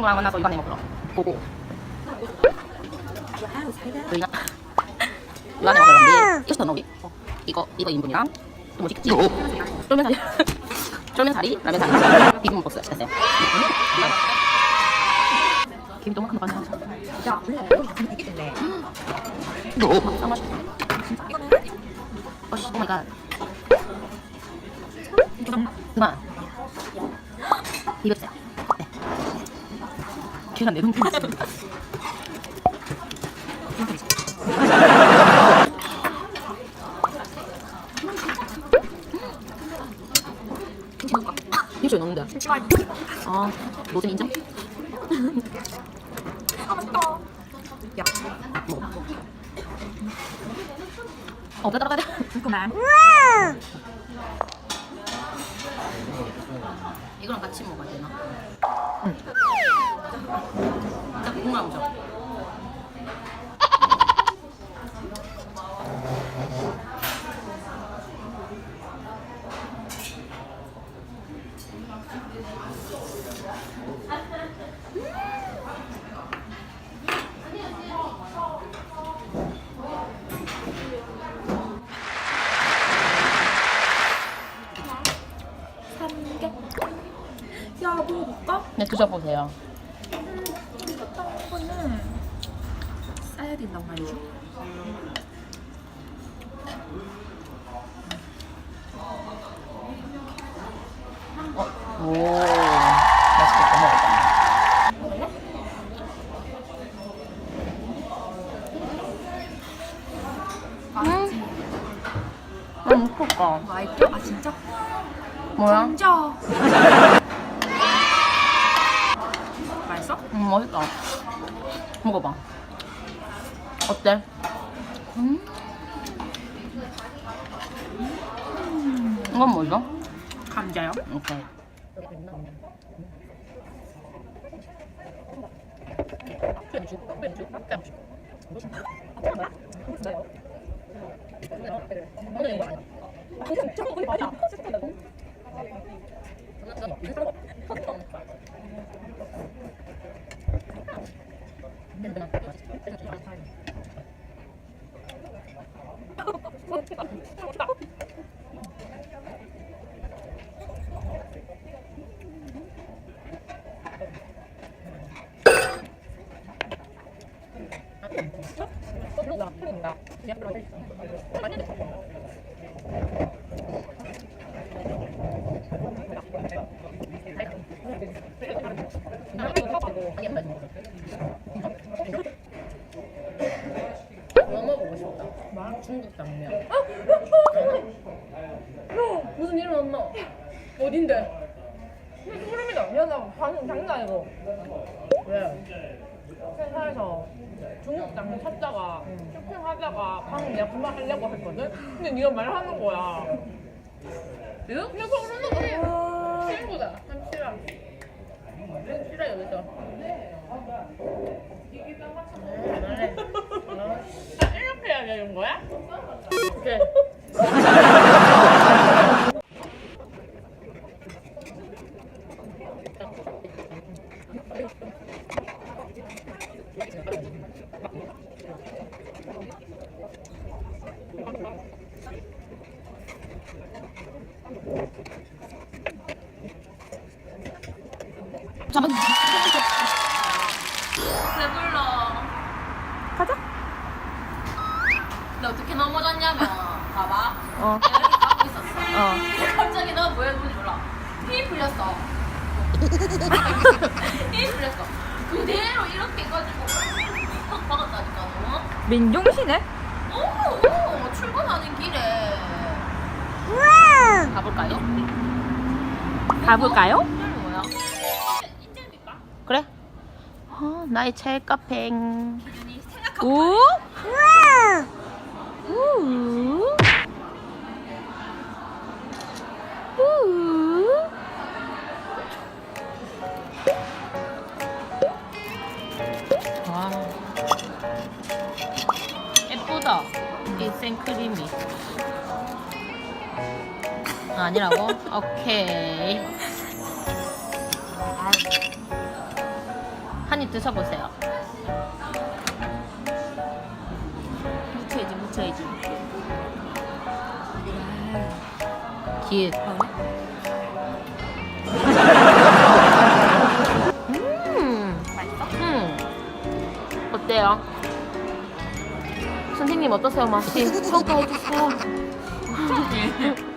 친구랑 만나서 이거 내 먹으러 보고. 저희가 이거 안에 먹으러 갔는데 이거 더 넣기 이거 이거 2인분이랑 또 뭐지? 찌 쫄면사리. 쫄면사리 라면사리. 비빔 버스 됐어요. 김이 너무 큰거 같아 야, 원래 이거 애기 때문에. 짱 맛있다. 진짜 오 마이 갓. 그만. 비벼주세요 네 걔가 내 동생이지 김치 왜 넣는데? 아, 노잼 인정? 아, 맛있다. 야, 먹어. 어, 따라가야 돼. 그만. 이거랑 같이 먹어야 되나? 응. 오죠? 삼개. 야, 먹어볼까? 네, 드셔보세요. 이거는 싸야 된단 말이죠. 어, 오, 맛있겠다. 먹어봐. 음, 맛있겠다. 맛있죠? 아, 진짜? 뭐야? 진짜. 맛있어? 음, 맛있다. 먹어봐. 어때? 음. 이건 뭐죠? 감자요? 오케이. 뭐 먹어보고 싶다? 중국 당면. 무슨 일 없노? 어딘데? 소름이다. 야, 나 방금 장난 아니고. 왜? 회사에서 중국 당면 찾다가 쇼핑하다가 방금 내가 그만 하려고 했거든? 근데 네가 말하는 거야. 이거? 이거 소름 돋아. 친구다. 한시라. 한시라 여기서. 아, 이렇게 해야 되는 거야? 오케이. 잠깐. 배불러. 가자. 근데 어떻게 넘어졌냐면 봐봐 어. 내가 이렇게 갖고 있었어 어. 갑자기 너 뭐야 뭔지 몰라 힘이 풀렸어 힘이 풀렸어 그대로 이렇게 해가지고 박았다니까 너 민종신에? 오, 오 출근하는 길에 가볼까요? 가볼까요? 뭐야? 인절미빵? 그래 어, 나의 제일 카페 기준이 생각하고 오? 우. 우. 와 생크림이 아, 아니라고? 오케이 한 입 드셔보세요. 묻혀야지, 묻혀야지. 길. 음, 선생님 어떠세요 맛이 평가해주세요. 아,